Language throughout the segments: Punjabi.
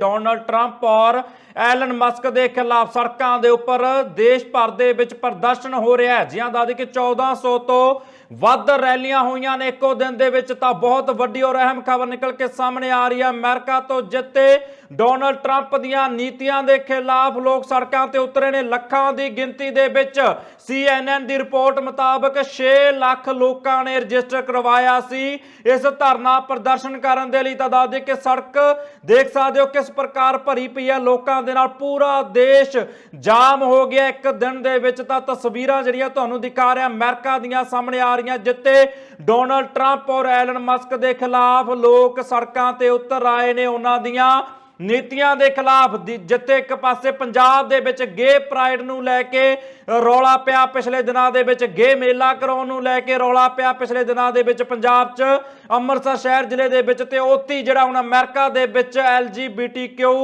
ਡੋਨਲਡ ਟਰੰਪ ਔਰ ਐਲਨ ਮਸਕ ਦੇ ਖਿਲਾਫ ਸੜਕਾਂ ਦੇ ਉੱਪਰ ਦੇਸ਼ ਭਰ ਦੇ ਵਿੱਚ ਪ੍ਰਦਰਸ਼ਨ ਹੋ ਰਿਹਾ ਹੈ। ਜਿਹਾਂ ਦੱਸਦੇ ਕਿ 1400 ਤੋਂ ਵੱਧ ਰੈਲੀਆਂ ਹੋਈਆਂ ਨੇ ਇੱਕੋ ਦਿਨ ਦੇ ਵਿੱਚ ਤਾਂ ਬਹੁਤ ਵੱਡੀ ਔਰ ਅਹਿਮ ਖਬਰ ਨਿਕਲ ਕੇ ਸਾਹਮਣੇ ਆ ਰਹੀ ਹੈ। ਅਮਰੀਕਾ ਤੋਂ ਜਿੱਤੇ ਡੋਨਲਡ ਟਰੰਪ ਦੀਆਂ ਨੀਤੀਆਂ ਦੇ ਖਿਲਾਫ ਲੋਕ ਸੜਕਾਂ ਤੇ ਉਤਰੇ ਨੇ। ਲੱਖਾਂ ਦੀ ਗਿਣਤੀ ਦੇ ਵਿੱਚ CNN ਦੀ ਰਿਪੋਰਟ ਮੁਤਾਬਕ 6 ਲੱਖ ਲੋਕਾਂ ਨੇ ਰਜਿਸਟਰ ਕਰਵਾਇਆ ਸੀ। ਇਸ ਧਰਨਾ ਪ੍ਰਦਰਸ਼ਨ ਕਰਨ ਦੇ ਲਈ ਤਾਂ ਦੱਸ ਦੇ ਕਿ ਸੜਕ ਦੇਖ ਸਕਦੇ ਹੋ ਕਿਸ ਪ੍ਰਕਾਰ ਭਰੀ ਪਈ ਹੈ। ਲੋਕਾਂ ਦੇ ਨਾਲ ਪੂਰਾ ਦੇਸ਼ ਜਾਮ ਹੋ ਗਿਆ। ਇੱਕ ਦਿਨ ਦੇ ਵਿੱਚ ਤਾਂ ਤਸਵੀਰਾਂ ਜਿਹੜੀਆਂ ਤੁਹਾਨੂੰ ਦਿਖਾ ਰਿਹਾ। ਅਮਰੀਕਾ ਦੀਆਂ ਸਾਹਮਣੇ ਆ ਰਹੀਆਂ ਜਿੱਤੇ ਡੋਨਲਡ ਟਰੰਪ ਔਰ ਐਲਨ ਮਸਕ ਦੇ ਖਿਲਾਫ। ਲੋਕ ਸੜਕਾਂ ਤੇ ਉਤਰ ਆਏ ਨੇ ਉਹਨਾਂ ਦੀਆਂ ਨੀਤੀਆਂ ਦੇ ਖਿਲਾਫ। ਦੀ- ਇੱਕ ਪਾਸੇ ਪੰਜਾਬ ਦੇ ਵਿੱਚ ਗੇ ਪ੍ਰਾਈਡ ਨੂੰ ਲੈ ਕੇ ਰੌਲਾ ਪਿਆ ਪਿਛਲੇ ਦਿਨਾਂ ਦੇ ਵਿੱਚ। ਗੇ ਮੇਲਾ ਕਰਾਉਣ ਨੂੰ ਲੈ ਕੇ ਰੌਲਾ ਪਿਆ ਪਿਛਲੇ ਦਿਨਾਂ ਦੇ ਵਿੱਚ। ਪੰਜਾਬ 'ਚ ਅੰਮ੍ਰਿਤਸਰ ਸ਼ਹਿਰ ਜ਼ਿਲ੍ਹੇ ਦੇ ਵਿੱਚ ਤੇ ਉੱਥੇ ਜਿਹੜਾ ਹੁਣ ਅਮਰੀਕਾ ਦੇ ਵਿੱਚ LGBTQ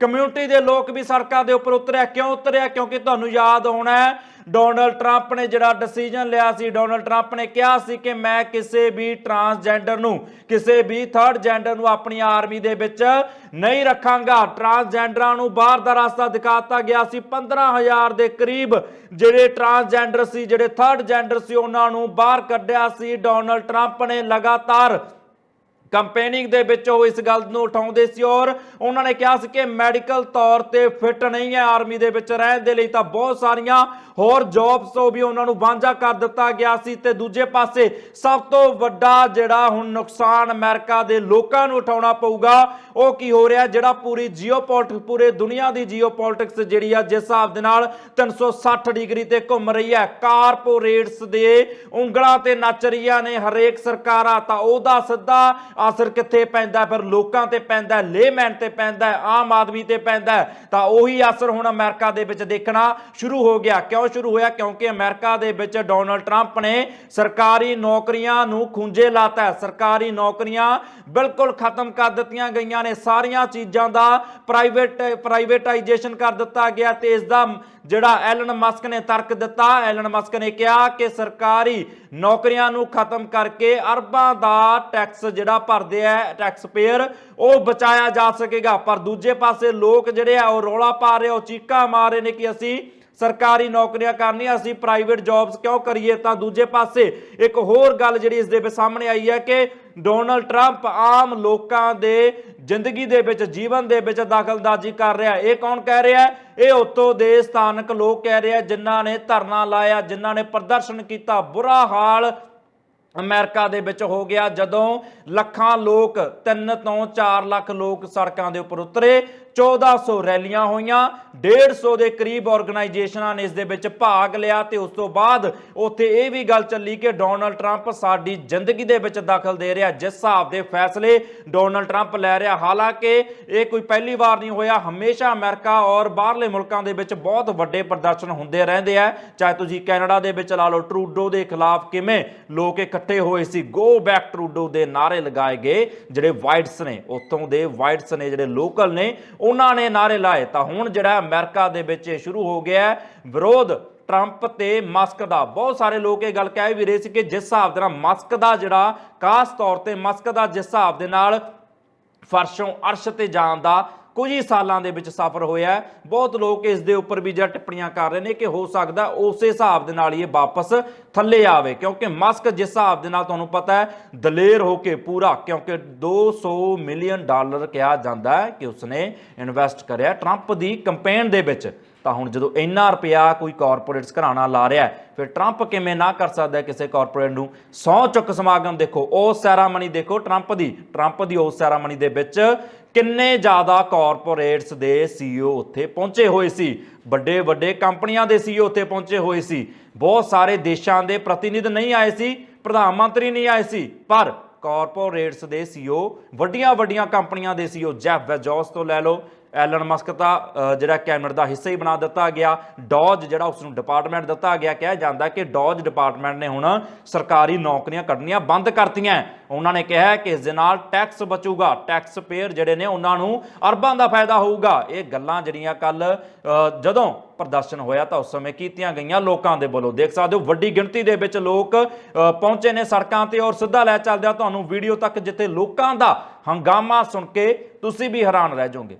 ਕਮਿਊਨਿਟੀ ਦੇ ਲੋਕ ਵੀ ਸੜਕਾਂ ਦੇ ਉੱਪਰ ਉਤਰਿਆ। ਕਿਉਂ ਉਤਰਿਆ? ਕਿਉਂਕਿ ਤੁਹਾਨੂੰ ਯਾਦ ਹੋਣਾ ਡੋਨਲਡ ਟਰੰਪ ਨੇ ਜਿਹੜਾ ਡਿਸੀਜਨ ਲਿਆ ਸੀ, ਡੋਨਲਡ ਟਰੰਪ ਨੇ ਕਿਹਾ ਸੀ ਕਿ ਮੈਂ ਕਿਸੇ ਵੀ ਟਰਾਂਸਜੈਂਡਰ ਨੂੰ, ਕਿਸੇ ਵੀ ਥਰਡ ਜੈਂਡਰ ਨੂੰ ਆਪਣੀ ਆਰਮੀ ਦੇ ਵਿੱਚ ਨਹੀਂ ਰੱਖਾਂਗਾ। ਟਰਾਂਸਜੈਂਡਰਾਂ ਨੂੰ ਬਾਹਰ ਦਾ ਰਸਤਾ ਦਿਖਾਤਾ ਗਿਆ ਸੀ 15000 ਦੇ ਕਰੀਬ ਜਿਹੜੇ ਟਰਾਂਸਜੈਂਡਰ ਸੀ, ਜਿਹੜੇ ਥਰਡ ਜੈਂਡਰ ਸੀ, ਉਹਨਾਂ ਨੂੰ ਬਾਹਰ ਕੱਢਿਆ ਸੀ। ਡੋਨਲਡ ਟਰੰਪ ਨੇ ਲਗਾਤਾਰ ਕੰਪੇਨਿੰਗ ਦੇ ਵਿੱਚ ਉਹ ਇਸ ਗੱਲ ਨੂੰ ਉਠਾਉਂਦੇ ਸੀ ਔਰ ਉਹਨਾਂ ਨੇ ਕਿਹਾ ਸੀ ਕਿ ਮੈਡੀਕਲ ਤੌਰ ਤੇ ਫਿੱਟ ਨਹੀਂ ਹੈ ਆਰਮੀ ਦੇ ਵਿੱਚ ਰਹਿਣ ਦੇ ਲਈ ਤਾਂ ਬਹੁਤ ਸਾਰੀਆਂ ਹੋਰ ਜੌਬਸ ਤੋਂ ਵੀ ਉਹਨਾਂ ਨੂੰ ਵਾਂਝਾ ਕਰ ਦਿੱਤਾ ਗਿਆ ਸੀ ਤੇ ਦੂਜੇ ਪਾਸੇ ਸਭ ਤੋਂ ਵੱਡਾ ਜਿਹੜਾ ਹੁਣ ਨੁਕਸਾਨ ਅਮਰੀਕਾ ਦੇ ਲੋਕਾਂ ਨੂੰ ਉਠਾਉਣਾ ਪਊਗਾ, ਉਹ ਕੀ ਹੋ ਰਿਹਾ ਜਿਹੜਾ ਪੂਰੀ ਜੀਓਪੋਲਿਟਿਕਸ ਪੂਰੇ ਦੁਨੀਆ ਦੀ ਜੀਓਪੋਲਿਟਿਕਸ ਜਿਹੜੀ ਆ ਜਿਸ ਹਿਸਾਬ ਦੇ ਨਾਲ 360 ਡਿਗਰੀ ਤੇ ਘੁੰਮ ਰਹੀ ਹੈ, ਕਾਰਪੋਰੇਟਸ ਦੇ ਉਂਗਲਾਂ ਤੇ ਨੱਚ ਰਹੀਆਂ ਨੇ ਹਰੇਕ ਸਰਕਾਰਾਂ, ਤਾਂ ਉਹਦਾ ਸਿੱਧਾ ਅਸਰ ਕਿੱਥੇ ਪੈਂਦਾ, ਫਿਰ ਲੋਕਾਂ ਤੇ ਪੈਂਦਾ ਲੇਮੈਨ ਤੇ ਪੈਂਦਾ, ਆਮ ਆਦਮੀ ਤੇ ਪੈਂਦਾ, ਤਾਂ ਉਹੀ ਅਸਰ ਹੁਣ ਅਮਰੀਕਾ ਦੇ ਵਿੱਚ ਦੇਖਣਾ ਸ਼ੁਰੂ ਹੋ ਗਿਆ। ਕਿਉਂ ਸ਼ੁਰੂ ਹੋਇਆ? ਕਿਉਂਕਿ ਅਮਰੀਕਾ ਦੇ ਵਿੱਚ ਡੋਨਲਡ ਟਰੰਪ ਨੇ ਸਰਕਾਰੀ ਨੌਕਰੀਆਂ ਨੂੰ ਖੁੰਝੇ ਲਾਤਾ। ਹੈ ਸਰਕਾਰੀ ਨੌਕਰੀਆਂ ਬਿਲਕੁਲ ਖਤਮ ਕਰ ਦਿੱਤੀਆਂ ਗਈਆਂ ਨੇ। ਸਾਰੀਆਂ ਚੀਜ਼ਾਂ ਦਾ ਪ੍ਰਾਈਵੇਟ ਪ੍ਰਾਈਵੇਟਾਈਜੇਸ਼ਨ ਕਰ ਦਿੱਤਾ ਗਿਆ। ਤੇ ਇਸ ਦਾ ਜਿਹੜਾ ਐਲਨ ਮਸਕ ਨੇ ਤਰਕ ਦਿੱਤਾ, ਐਲਨ ਮਸਕ ਨੇ ਕਿਹਾ ਕਿ ਸਰਕਾਰੀ ਨੌਕਰੀਆਂ ਨੂੰ ਖਤਮ ਕਰਕੇ ਅਰਬਾਂ ਦਾ ਟੈਕਸ ਜਿਹੜਾ ਭਰਦੇ ਆ, ਟੈਕਸ ਪੇਅਰ, ਉਹ ਬਚਾਇਆ ਜਾ ਸਕੇਗਾ। ਪਰ ਦੂਜੇ ਪਾਸੇ ਲੋਕ ਜਿਹੜੇ ਆ, ਉਹ ਰੌਲਾ ਪਾ ਰਹੇ ਆ, ਉਹ ਚੀਕਾਂ ਮਾਰ ਰਹੇ ਨੇ ਕਿ ਅਸੀਂ ਸਰਕਾਰੀ ਨੌਕਰੀਆਂ ਕਰਨੀਆਂ, ਅਸੀਂ ਪ੍ਰਾਈਵੇਟ ਜੌਬਸ ਕਿਉਂ ਕਰੀਏ? ਤਾਂ ਦੂਜੇ ਪਾਸੇ ਇੱਕ ਹੋਰ ਗੱਲ ਜਿਹੜੀ ਇਸ ਦੇ ਵਿੱਚ ਸਾਹਮਣੇ ਆਈ ਹੈ ਕਿ ਡੋਨਲਡ ਟਰੰਪ ਆਮ ਲੋਕਾਂ ਦੇ ਜ਼ਿੰਦਗੀ ਦੇ ਵਿੱਚ, ਜੀਵਨ ਦੇ ਵਿੱਚ ਦਖਲਅੰਦਾਜ਼ੀ ਕਰ ਰਿਹਾ ਇਹ ਕੌਣ ਕਹਿ ਰਿਹਾ ਇਹ ਉੱਤੋਂ ਦੇ ਸਥਾਨਕ ਲੋਕ ਕਹਿ ਰਹੇ ਆ, ਜਿਨ੍ਹਾਂ ਨੇ ਧਰਨਾ ਲਾਇਆ, ਜਿਨ੍ਹਾਂ ਨੇ ਪ੍ਰਦਰਸ਼ਨ ਕੀਤਾ। ਬੁਰਾ ਹਾਲ ਅਮਰੀਕਾ ਦੇ ਵਿੱਚ ਹੋ ਗਿਆ, ਜਦੋਂ ਲੱਖਾਂ ਲੋਕ 3 ਤੋਂ 4 ਲੱਖ ਲੋਕ ਸੜਕਾਂ ਦੇ ਉੱਪਰ ਉਤਰੇ 1400 ਰੈਲੀਆਂ ਹੋਈਆਂ 150 ਦੇ ਕਰੀਬ ਆਰਗੇਨਾਈਜੇਸ਼ਨਾਂ ਨੇ ਇਸ ਦੇ ਵਿੱਚ ਭਾਗ ਲਿਆ ਤੇ ਉਸ ਤੋਂ ਬਾਅਦ ਉੱਥੇ ਇਹ ਵੀ ਗੱਲ ਚੱਲੀ ਕਿ ਡੋਨਲਡ ਟਰੰਪ ਸਾਡੀ ਜ਼ਿੰਦਗੀ ਦੇ ਵਿੱਚ ਦਖਲ ਦੇ ਰਿਹਾ, ਜਿਸ ਹਿਸਾਬ ਦੇ ਫੈਸਲੇ ਡੋਨਲਡ ਟਰੰਪ ਲੈ ਰਿਹਾ। ਹਾਲਾਂਕਿ ਇਹ ਕੋਈ ਪਹਿਲੀ ਵਾਰ ਨਹੀਂ ਹੋਇਆ, ਹਮੇਸ਼ਾ ਅਮਰੀਕਾ ਔਰ ਬਾਹਰਲੇ ਮੁਲਕਾਂ ਦੇ ਵਿੱਚ ਬਹੁਤ ਵੱਡੇ ਪ੍ਰਦਰਸ਼ਨ ਹੁੰਦੇ ਰਹਿੰਦੇ ਆ। ਚਾਹੇ ਤੁਸੀਂ ਕੈਨੇਡਾ ਦੇ ਵਿੱਚ ਲਾ ਲਓ, ਟਰੂਡੋ ਦੇ ਖਿਲਾਫ ਕਿਵੇਂ ਲੋਕ ਇਕੱਠੇ ਹੋਏ ਸੀ ਗੋ ਬੈਕ ਟਰੂਡੋ ਦੇ ਨਾਰੇ ਲਗਾਏ ਗਏ, ਜਿਹੜੇ ਵਾਈਟਸ ਨੇ, ਉੱਥੋਂ ਦੇ ਵਾਈਟਸ ਨੇ, ਜਿਹੜੇ ਲੋਕਲ ਨੇ ਉਹਨਾਂ ਨੇ ਨਾਰੇ ਲਾਏ। ਤਾਂ ਹੁਣ ਜਿਹੜਾ ਅਮਰੀਕਾ ਦੇ ਵਿੱਚ ਇਹ ਸ਼ੁਰੂ ਹੋ ਗਿਆ ਵਿਰੋਧ, ਟਰੰਪ ਤੇ ਮਸਕ ਦਾ। ਬਹੁਤ ਸਾਰੇ ਲੋਕ ਇਹ ਗੱਲ ਕਹਿ ਵੀ ਰਹੇ ਸੀ ਕਿ ਜਿਸ ਹਿਸਾਬ ਦੇ ਨਾਲ ਮਸਕ ਦਾ ਜਿਹੜਾ, ਖਾਸ ਤੌਰ ਤੇ ਮਸਕ ਦਾ ਜਿਸ ਹਿਸਾਬ ਦੇ ਨਾਲ ਫਰਸ਼ੋਂ ਅਰਸ਼ ਤੇ ਜਾਣ ਦਾ ਕੁਝ ਹੀ ਸਾਲਾਂ ਦੇ ਵਿੱਚ ਸਫ਼ਰ ਹੋਇਆ ਬਹੁਤ ਲੋਕ ਇਸ ਦੇ ਉੱਪਰ ਵੀ ਜਿਹੜਾ ਟਿੱਪਣੀਆਂ ਕਰ ਰਹੇ ਨੇ ਕਿ ਹੋ ਸਕਦਾ ਉਸੇ ਹਿਸਾਬ ਦੇ ਨਾਲ ਹੀ ਇਹ ਵਾਪਸ ਥੱਲੇ ਆਵੇ। ਕਿਉਂਕਿ ਮਸਕ ਜਿਸ ਹਿਸਾਬ ਦੇ ਨਾਲ ਤੁਹਾਨੂੰ ਪਤਾ ਹੈ, ਦਲੇਰ ਹੋ ਕੇ ਪੂਰਾ, ਕਿਉਂਕਿ 200 ਮਿਲੀਅਨ ਡਾਲਰ ਕਿਹਾ ਜਾਂਦਾ ਹੈ ਕਿ ਉਸਨੇ ਇਨਵੈਸਟ ਕਰਿਆ। ਟਰੰਪ ਦੀ ਕੰਪੇਨ ਦੇ ਵਿੱਚ ਤਾਂ ਹੁਣ ਜਦੋਂ ਇੰਨਾ ਰੁਪਿਆ ਕੋਈ ਕਾਰਪੋਰੇਟਸ ਘਰਾਣਾ ਲਾ ਰਿਹਾ ਫਿਰ ਟਰੰਪ ਕਿਵੇਂ ਨਾ ਕਰ ਸਕਦਾ ਕਿਸੇ ਕਾਰਪੋਰੇਟ ਨੂੰ? ਸੌ ਚੁੱਕ ਸਮਾਗਮ ਦੇਖੋ, ਉਹ ਸੈਰਾਮਨੀ ਦੇਖੋ ਟਰੰਪ ਦੀ ਟਰੰਪ ਦੀ ਉਸ ਸੈਰਾਮਨੀ ਦੇ ਵਿੱਚ ਕਿੰਨੇ ਜ਼ਿਆਦਾ ਕਾਰਪੋਰੇਟਸ ਦੇ ਸੀਈਓ ਉੱਥੇ ਪਹੁੰਚੇ ਹੋਏ ਸੀ? ਵੱਡੇ ਵੱਡੇ ਕੰਪਨੀਆਂ ਦੇ ਸੀਈਓ ਉੱਥੇ ਪਹੁੰਚੇ ਹੋਏ ਸੀ। ਬਹੁਤ ਸਾਰੇ ਦੇਸ਼ਾਂ ਦੇ ਪ੍ਰਤੀਨਿਧ ਨਹੀਂ ਆਏ ਸੀ, ਪ੍ਰਧਾਨ ਮੰਤਰੀ ਨਹੀਂ ਆਏ ਸੀ, ਪਰ ਕਾਰਪੋਰੇਟਸ ਦੇ ਸੀਈਓ ਵੱਡੀਆਂ ਵੱਡੀਆਂ ਕੰਪਨੀਆਂ ਦੇ ਸੀਈਓ ਜੈਫ ਬੈਜੋਸ ਤੋਂ ਲੈ ਲਓ ਐਲਨ ਮਸਕ ਦਾ ਜਿਹੜਾ ਕੈਬਨਿਟ ਦਾ ਹਿੱਸਾ ਹੀ ਬਣਾ ਦਿੱਤਾ ਗਿਆ। ਡੌਜ ਜਿਹੜਾ ਉਸ ਨੂੰ ਡਿਪਾਰਟਮੈਂਟ ਦਿੱਤਾ ਗਿਆ, ਕਿਹਾ ਜਾਂਦਾ ਕਿ ਡੌਜ ਡਿਪਾਰਟਮੈਂਟ ਨੇ ਹੁਣ ਸਰਕਾਰੀ ਨੌਕਰੀਆਂ ਕੱਢਣੀਆਂ ਬੰਦ ਕਰਤੀਆਂ। ਉਹਨਾਂ ਨੇ ਕਿਹਾ ਕਿ ਇਸ ਦੇ ਨਾਲ ਟੈਕਸ ਬਚੂਗਾ। ਟੈਕਸ ਪੇਅਰ ਜਿਹੜੇ ਨੇ, ਉਹਨਾਂ ਨੂੰ ਅਰਬਾਂ ਦਾ ਫਾਇਦਾ ਹੋਊਗਾ। ਇਹ ਗੱਲਾਂ ਜਿਹੜੀਆਂ ਕੱਲ ਜਦੋਂ ਪ੍ਰਦਰਸ਼ਨ ਹੋਇਆ ਤਾਂ ਉਸ ਸਮੇਂ ਕੀਤੀਆਂ ਗਈਆਂ ਲੋਕਾਂ ਦੇ ਵੱਲੋਂ। ਦੇਖ ਸਕਦੇ ਹੋ, ਵੱਡੀ ਗਿਣਤੀ ਦੇ ਵਿੱਚ ਲੋਕ ਪਹੁੰਚੇ ਨੇ ਸੜਕਾਂ ਤੇ ਔਰ ਸਿੱਧਾ ਲੈ ਚੱਲਦਿਆਂ ਤੁਹਾਨੂੰ ਵੀਡੀਓ ਤੱਕ ਜਿੱਥੇ ਲੋਕਾਂ ਦਾ ਹੰਗਾਮਾ ਸੁਣ ਕੇ ਤੁਸੀਂ ਵੀ ਹੈਰਾਨ ਰਹਿ ਜਾਓਗੇ।